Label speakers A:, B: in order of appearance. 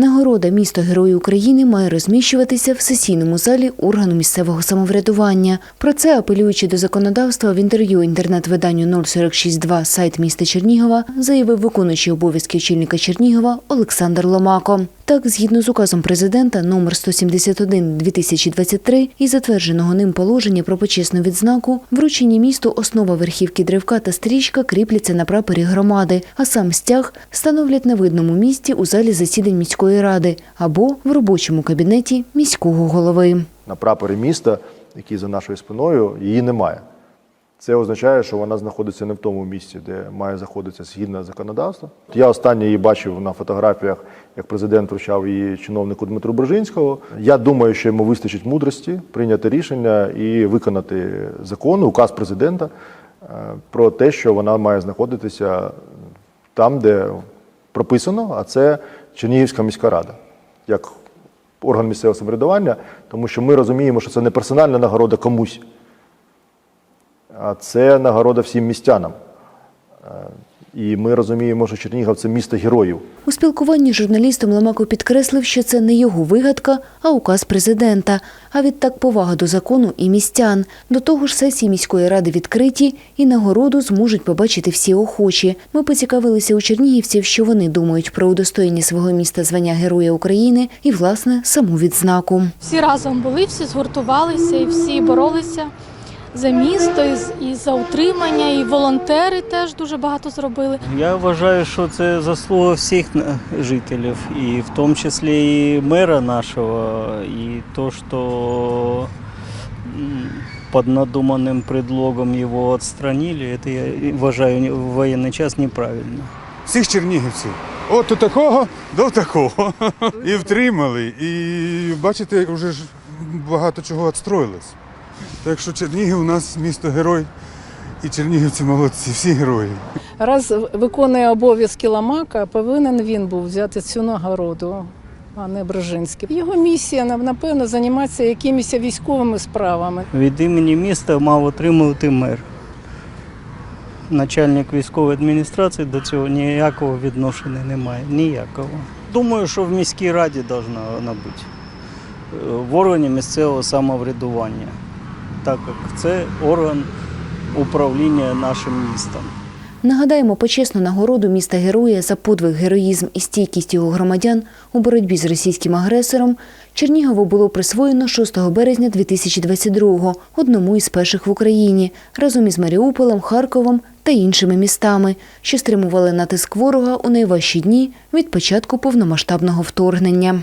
A: Нагорода місто Герої України має розміщуватися в сесійному залі органу місцевого самоврядування. Про це, апелюючи до законодавства, в інтерв'ю інтернет-виданню 046.2 сайт міста Чернігова заявив виконуючий обов'язки очільника Чернігова Олександр Ломако. Так, згідно з указом президента номер 171 2023 і затвердженого ним положення про почесну відзнаку, вручені місту основа верхівки древка та стрічка кріпляться на прапорі громади, а сам стяг становлять на видному місці у залі засідань міської ради або в робочому кабінеті міського голови.
B: на прапорі міста, який за нашою спиною, її немає. Це означає, що вона знаходиться не в тому місці, де має знаходитися згідно законодавства. Я останнє її бачив на фотографіях, як президент вручав її чиновнику Дмитру Брижинського. Я думаю, що йому вистачить мудрості прийняти рішення і виконати закон, указ президента е, про те, що вона має знаходитися там, де прописано, а це Чернігівська міська рада. як орган місцевого самоврядування, тому що ми розуміємо, що це не персональна нагорода комусь, це нагорода всім містянам. Е, І ми розуміємо, що Чернігів це місто героїв.
A: У спілкуванні з журналістом Ломако підкреслив, що це не його вигадка, а указ президента. А відтак повага до закону і містян. До того ж, сесії міської ради відкриті і нагороду зможуть побачити всі охочі. Ми поцікавилися у чернігівців, що вони думають про удостоєння свого міста звання Героя України і, власне, саму відзнаку.
C: Всі разом були, всі згуртувалися і всі боролися за місто і, і за утримання, і волонтери теж дуже багато зробили.
D: Я вважаю, що це заслуга всіх жителів, і в тому числі і мера нашого, і то, що под надуманным предлогом его отстранили, это я вважаю в воєнний час неправильно.
E: всіх чернігівців. От до такого до такого. І втримали. І бачите, вже ж багато чого відстроїлось. Так що Чернігів у нас місто герой, і чернігівці молодці, всі герої.
F: Раз виконує обов'язки Ламака, повинен він був взяти цю нагороду, а не Брижинський. Його місія напевно займатися якимись військовими справами.
D: Від імені міста мав отримувати мер. Начальник військової адміністрації до цього ніякого відношення не має. Ніякого. Думаю, що в міській раді повинна вона бути. Е, В органі місцевого самоврядування, так як це орган управління нашим містом.
A: Нагадаємо почесну нагороду міста Героя за подвиг, героїзм і стійкість його громадян у боротьбі з російським агресором Чернігову було присвоєно 6 березня 2022-го, одному із перших в Україні, разом із Маріуполем, Харковом та іншими містами, що стримували натиск ворога у найважчі дні від початку повномасштабного вторгнення.